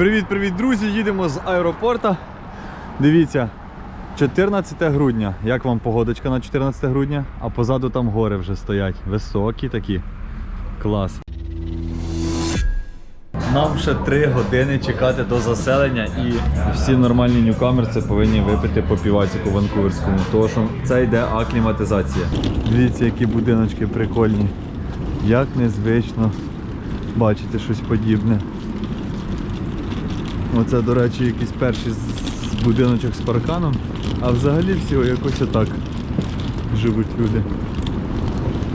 Привіт-привіт, друзі! Їдемо з аеропорта. Дивіться, 14 грудня. Як вам погодочка на 14 грудня? А позаду там гори вже стоять. Високі такі. Клас. Нам ще 3 години чекати до заселення і всі нормальні ньюкамерці повинні випити по півасіку ванкуверському, тому що це йде акліматизація. Дивіться, які будиночки прикольні. Як незвично бачити щось подібне. Оце, до речі, якийсь перший будиночок з парканом, а взагалі всі якось отак живуть люди.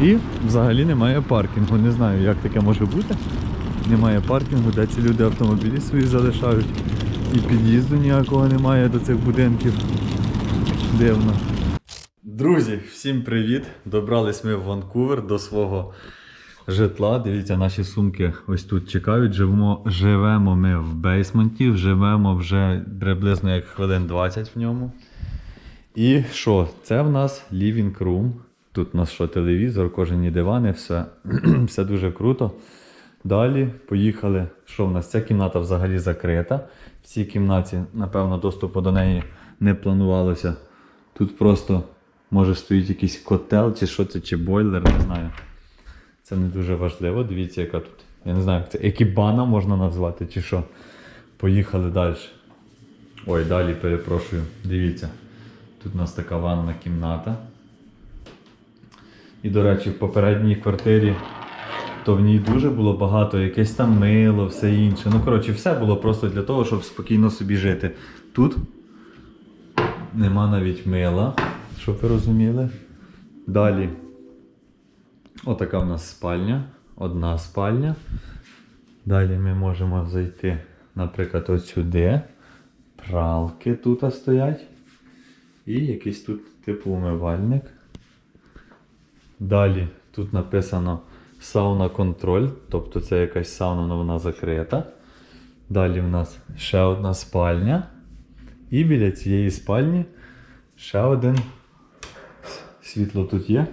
І взагалі немає паркінгу. Не знаю, як таке може бути. Немає паркінгу, де ці люди автомобілі свої залишають. І під'їзду ніякого немає до цих будинків. Дивно. Друзі, всім привіт! Добрались ми в Ванкувер до свого житла. Дивіться, наші сумки ось тут чекають. Живемо, живемо ми в бейсменті, живемо вже приблизно як хвилин 20 в ньому. І що? Це в нас living room. Тут у нас що, телевізор, кожені дивани, все, все дуже круто. Далі поїхали. Що в нас? Ця кімната взагалі закрита. В цій кімнаті, напевно, доступу до неї не планувалося. Тут просто може стоїть якийсь котел, чи що це, чи бойлер, не знаю. Це не дуже важливо. Дивіться, яка тут. Я не знаю, як це екібана можна назвати, чи що. Поїхали далі. Ой, далі перепрошую. Дивіться. Тут у нас така ванна кімната. І, до речі, в попередній квартирі то в ній дуже було багато, якесь там мило, все інше. Ну, коротше, все було просто для того, щоб спокійно собі жити. Тут нема навіть мила, щоб ви розуміли. Далі. Отака в нас спальня. Одна спальня. Далі ми можемо зайти, наприклад, от сюди. Пралки тут стоять. І якийсь тут типу умивальник. Далі тут написано сауна контроль, тобто це якась сауна, але вона закрита. Далі в нас ще одна спальня. І біля цієї спальні ще один. Світло тут є.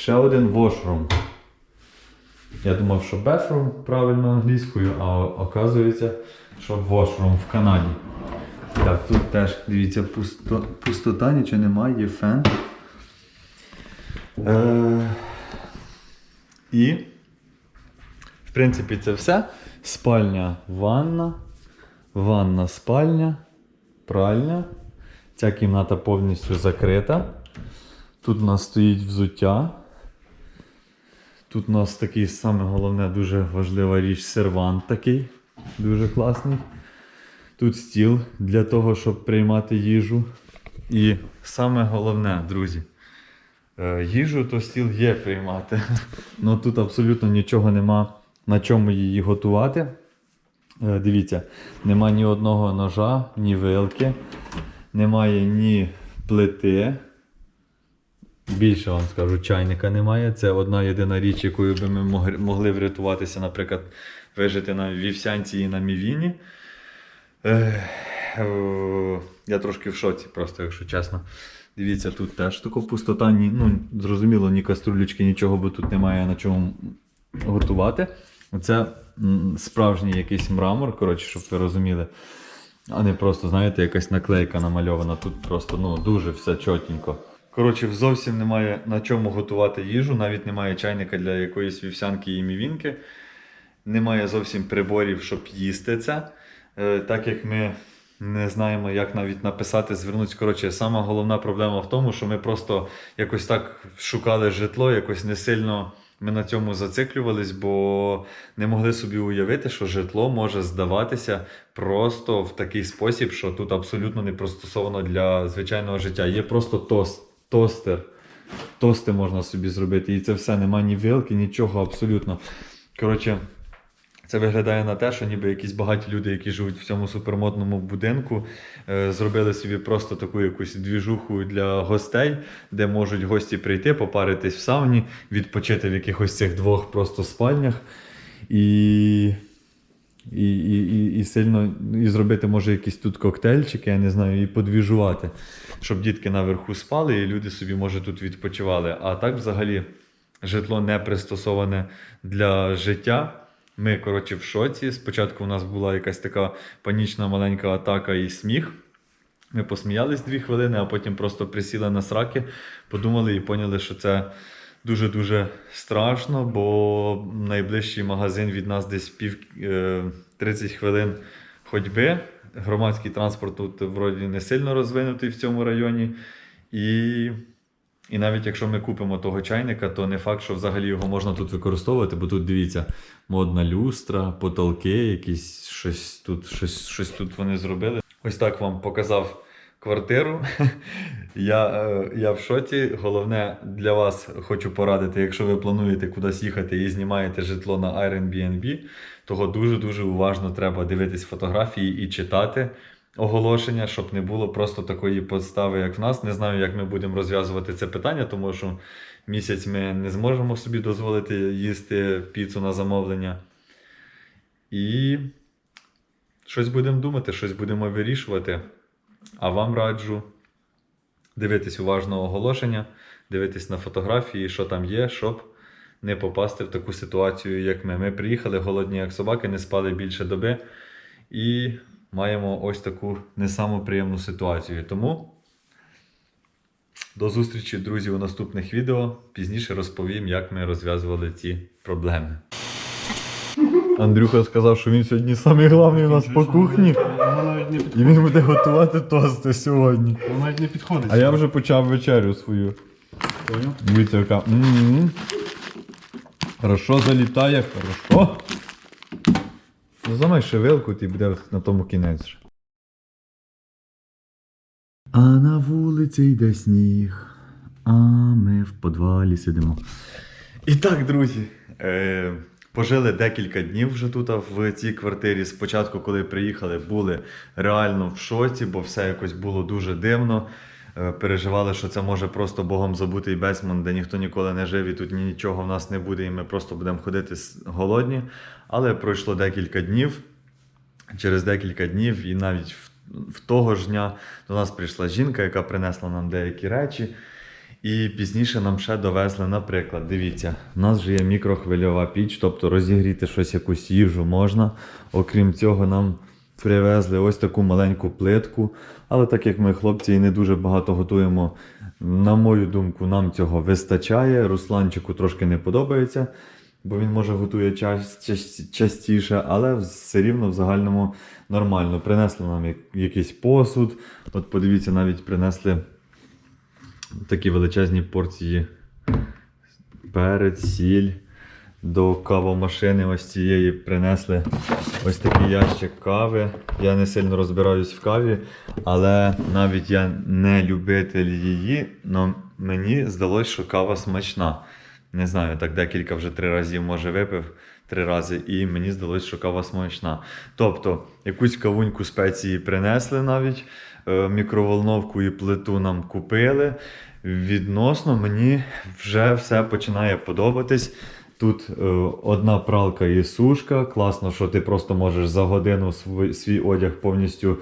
Ще один washroom. Я думав, що bathroom правильно англійською, а оказується, що washroom в Канаді. Так, тут теж, дивіться, пусто, пустота, нічого немає, є фен. Е, і, в принципі, це все. Спальня, ванна, ванна, спальня, пральня. Ця кімната повністю закрита. Тут у нас стоїть взуття. Тут у нас такий саме головне, дуже важлива річ сервант такий. Дуже класний. Тут стіл для того, щоб приймати їжу. І саме головне, друзі, е, їжу то стіл є приймати. Ну тут абсолютно нічого нема на чому її готувати. Е, Дивіться, нема ні одного ножа, ні вилки, немає ні плити. Більше вам скажу, чайника немає. Це одна єдина річ, якою би ми могли- врятуватися, наприклад, вижити на вівсянці і на мівіні. Е, Я трошки в шоці, просто, якщо чесно. Дивіться, тут теж така пустота, ні, ну, зрозуміло, ні каструлечки, нічого, бо тут немає на чому готувати. Це справжній якийсь мрамор, коротше, щоб ви розуміли. А не просто, знаєте, якась наклейка намальована. Тут просто ну, дуже все чотенько. Коротше, зовсім немає на чому готувати їжу, навіть немає чайника для якоїсь вівсянки і мівінки. Немає зовсім приборів, щоб їсти це. Е, так як ми не знаємо, як навіть написати, звернутися. Коротше, сама головна проблема в тому, що ми просто якось так шукали житло, якось не сильно ми на цьому зациклювались, бо не могли собі уявити, що житло може здаватися просто в такий спосіб, що тут абсолютно не пристосовано для звичайного життя. Є просто тост, тостер. Тости можна собі зробити, і це все нема ні вилки, нічого абсолютно. Коротше, це виглядає на те, що ніби якісь багаті люди, які живуть в цьому супермодному будинку, е, зробили собі просто таку якусь двіжуху для гостей, де можуть гості прийти, попаритись в сауні, відпочити в якихось цих двох просто спальнях. І, і, і, і, сильно і зробити, може, якісь тут коктейльчики, я не знаю, і подвіжувати, щоб дітки наверху спали, і люди собі, може, тут відпочивали. А так, взагалі, житло не пристосоване для життя. Ми, коротше, в шоці. Спочатку у нас була якась така панічна маленька атака і сміх. Ми посміялись дві хвилини, а потім просто присіли на сраки, подумали і поняли, що це дуже-дуже страшно, бо найближчий магазин від нас десь пів е, 30 хвилин ходьби. Громадський транспорт тут вроді не сильно розвинутий в цьому районі. І, і навіть якщо ми купимо того чайника, то не факт, що взагалі його можна тут використовувати, бо тут дивіться, модна люстра, потолки, якісь щось тут, щось, щось тут вони зробили. Ось так вам показав квартиру. Я, е, я в шоці. Головне для вас хочу порадити, якщо ви плануєте кудись їхати і знімаєте житло на Airbnb, того дуже-дуже уважно треба дивитись фотографії і читати оголошення, щоб не було просто такої подстави, як в нас. Не знаю, як ми будемо розв'язувати це питання, тому що місяць ми не зможемо собі дозволити їсти піцу на замовлення. І щось будемо думати, щось будемо вирішувати. А вам раджу дивитись уважно оголошення, дивитись на фотографії, що там є, щоб не попасти в таку ситуацію, як ми. Ми приїхали голодні, як собаки, не спали більше доби і маємо ось таку не саму приємну ситуацію. Тому до зустрічі, друзі, у наступних відео. Пізніше розповім, як ми розв'язували ці проблеми. Андрюха сказав, що він сьогодні самий головний у нас по кухні. Навіть не І підходить. він буде готувати тости сьогодні. Воно навіть не підходить. А я вже почав вечерю свою. Поняв? Дивіться, яка. Хорошо залітає, хорошо. Ну, зламай шевелку, ти буде на тому кінець. А на вулиці йде сніг, а ми в подвалі сидимо. І так, друзі, е, пожили декілька днів вже тут в цій квартирі. Спочатку, коли приїхали, були реально в шоці, бо все якось було дуже дивно. Е, Переживали, що це може просто Богом забутий Бесман, де ніхто ніколи не жив, і тут нічого в нас не буде, і ми просто будемо ходити голодні. Але пройшло декілька днів. Через декілька днів, і навіть в, того ж дня до нас прийшла жінка, яка принесла нам деякі речі. І пізніше нам ще довезли, наприклад, дивіться, у нас же є мікрохвильова піч, тобто розігріти щось, якусь їжу можна. Окрім цього, нам привезли ось таку маленьку плитку. Але так як ми, хлопці, і не дуже багато готуємо, на мою думку, нам цього вистачає. Русланчику трошки не подобається, бо він може готує час, час- частіше, але все рівно в загальному нормально. Принесли нам як- якийсь посуд. От подивіться, навіть принесли такі величезні порції перець, сіль. До кавомашини ось цієї принесли ось такий ящик кави. Я не сильно розбираюсь в каві, але навіть я не любитель її, але мені здалося, що кава смачна. Не знаю, так декілька вже три разів може випив три рази, і мені здалося, що кава смачна. Тобто, якусь кавуньку спеції принесли навіть, е, мікроволновку і плиту нам купили. Відносно мені вже все починає подобатись. Тут е, одна пралка і сушка. Класно, що ти просто можеш за годину свій, одяг повністю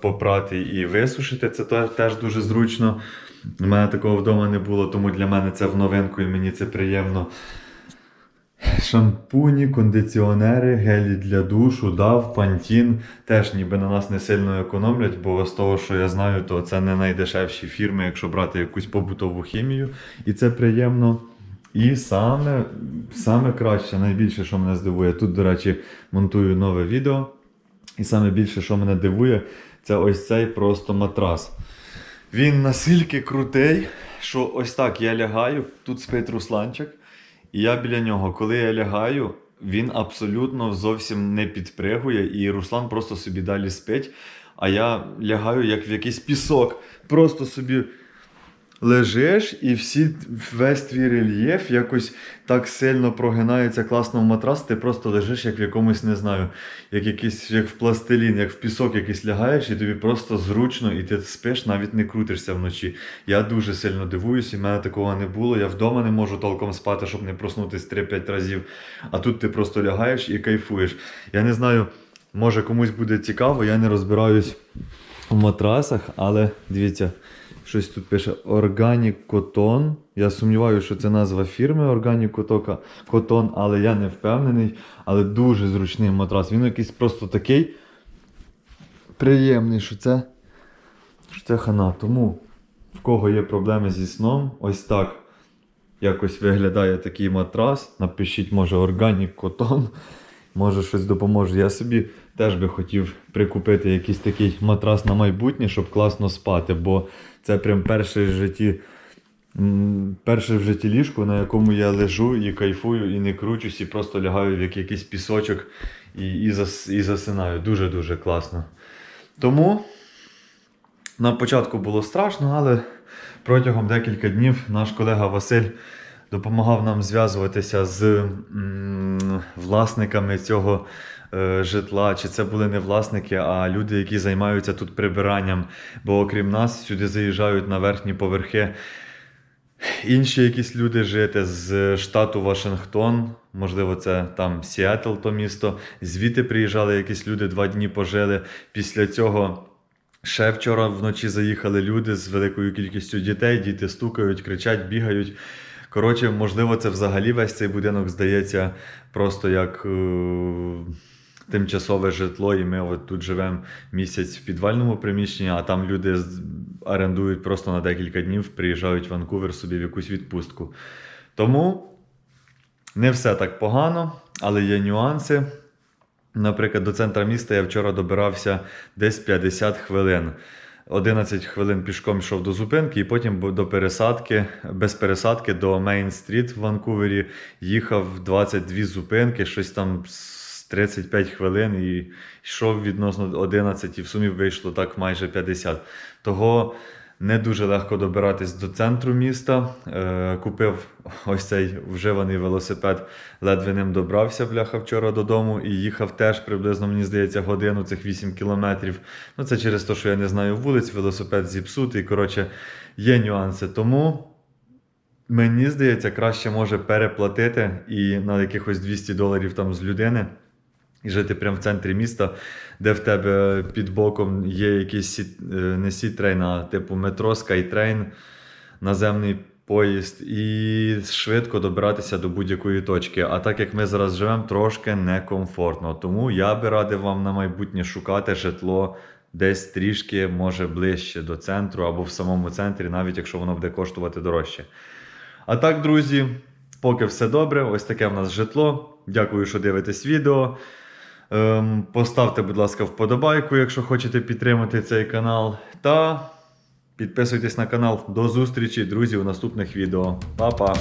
попрати і висушити. Це теж дуже зручно. У мене такого вдома не було, тому для мене це в новинку і мені це приємно. Шампуні, кондиціонери, гелі для душу, дав, пантін. Теж ніби на нас не сильно економлять, бо з того, що я знаю, то це не найдешевші фірми, якщо брати якусь побутову хімію. І це приємно. І саме, саме краще, найбільше, що мене здивує, тут, до речі, монтую нове відео. І саме більше, що мене дивує, це ось цей просто матрас. Він настільки крутий, що ось так я лягаю, тут спить Русланчик, і я біля нього. Коли я лягаю, він абсолютно зовсім не підпригує, і Руслан просто собі далі спить. А я лягаю як в якийсь пісок. Просто собі лежиш, і всі, весь твій рельєф якось так сильно прогинається класно в матрас, ти просто лежиш як в якомусь, не знаю, як якийсь, як в пластилін, як в пісок якийсь лягаєш, і тобі просто зручно, і ти спиш, навіть не крутишся вночі. Я дуже сильно дивуюсь, і в мене такого не було. Я вдома не можу толком спати, щоб не проснутись 3-5 разів. А тут ти просто лягаєш і кайфуєш. Я не знаю, може комусь буде цікаво, я не розбираюсь в матрасах, але дивіться, Щось тут пише Organic Cotton. Я сумніваюся, що це назва фірми Organic Cotton, але я не впевнений. Але дуже зручний матрас. Він якийсь просто такий приємний, що це, що це хана. Тому в кого є проблеми зі сном, ось так якось виглядає такий матрас. Напишіть, може, Organic Cotton. Може щось допоможе. Я собі теж би хотів прикупити якийсь такий матрас на майбутнє, щоб класно спати, бо це прям перше в житті. Перше в житті ліжко, на якому я лежу і кайфую, і не кручусь, і просто лягаю в як- якийсь пісочок і, і, зас, і засинаю. Дуже-дуже класно. Тому на початку було страшно, але протягом декілька днів наш колега Василь допомагав нам зв'язуватися з власниками цього е, житла. Чи це були не власники, а люди, які займаються тут прибиранням. Бо окрім нас, сюди заїжджають на верхні поверхи. Інші якісь люди жити з штату Вашингтон, можливо, це там Сіетл, то місто. Звідти приїжджали якісь люди, два дні пожили. Після цього ще вчора вночі заїхали люди з великою кількістю дітей. Діти стукають, кричать, бігають. Коротше, можливо, це взагалі весь цей будинок здається просто як е, тимчасове житло, і ми от тут живемо місяць в підвальному приміщенні, а там люди орендують просто на декілька днів, приїжджають в Ванкувер собі в якусь відпустку. Тому не все так погано, але є нюанси. Наприклад, до центра міста я вчора добирався десь 50 хвилин. 11 хвилин пішком йшов до зупинки, і потім до пересадки, без пересадки до Мейн-стріт в Ванкувері їхав 22 зупинки, щось там з 35 хвилин і йшов відносно 11, і в сумі вийшло так майже 50. Того не дуже легко добиратись до центру міста. Е, купив ось цей вживаний велосипед, ледве ним добрався, бляха, вчора додому і їхав теж приблизно, мені здається, годину цих 8 кілометрів. Ну, це через те, що я не знаю вулиць, велосипед зіпсутий. Коротше, є нюанси. Тому мені здається, краще може переплатити і на якихось 200 доларів там з людини. І жити прямо в центрі міста, де в тебе під боком є якийсь сіт, е, не сітрейн, а типу метро, скайтрейн, наземний поїзд, і швидко добиратися до будь-якої точки. А так як ми зараз живемо, трошки некомфортно. Тому я би радив вам на майбутнє шукати житло десь трішки, може, ближче до центру або в самому центрі, навіть якщо воно буде коштувати дорожче. А так, друзі, поки все добре, ось таке в нас житло. Дякую, що дивитесь відео. Ем, поставте, будь ласка, вподобайку, якщо хочете підтримати цей канал. Та підписуйтесь на канал. До зустрічі, друзі, у наступних відео. Па-па!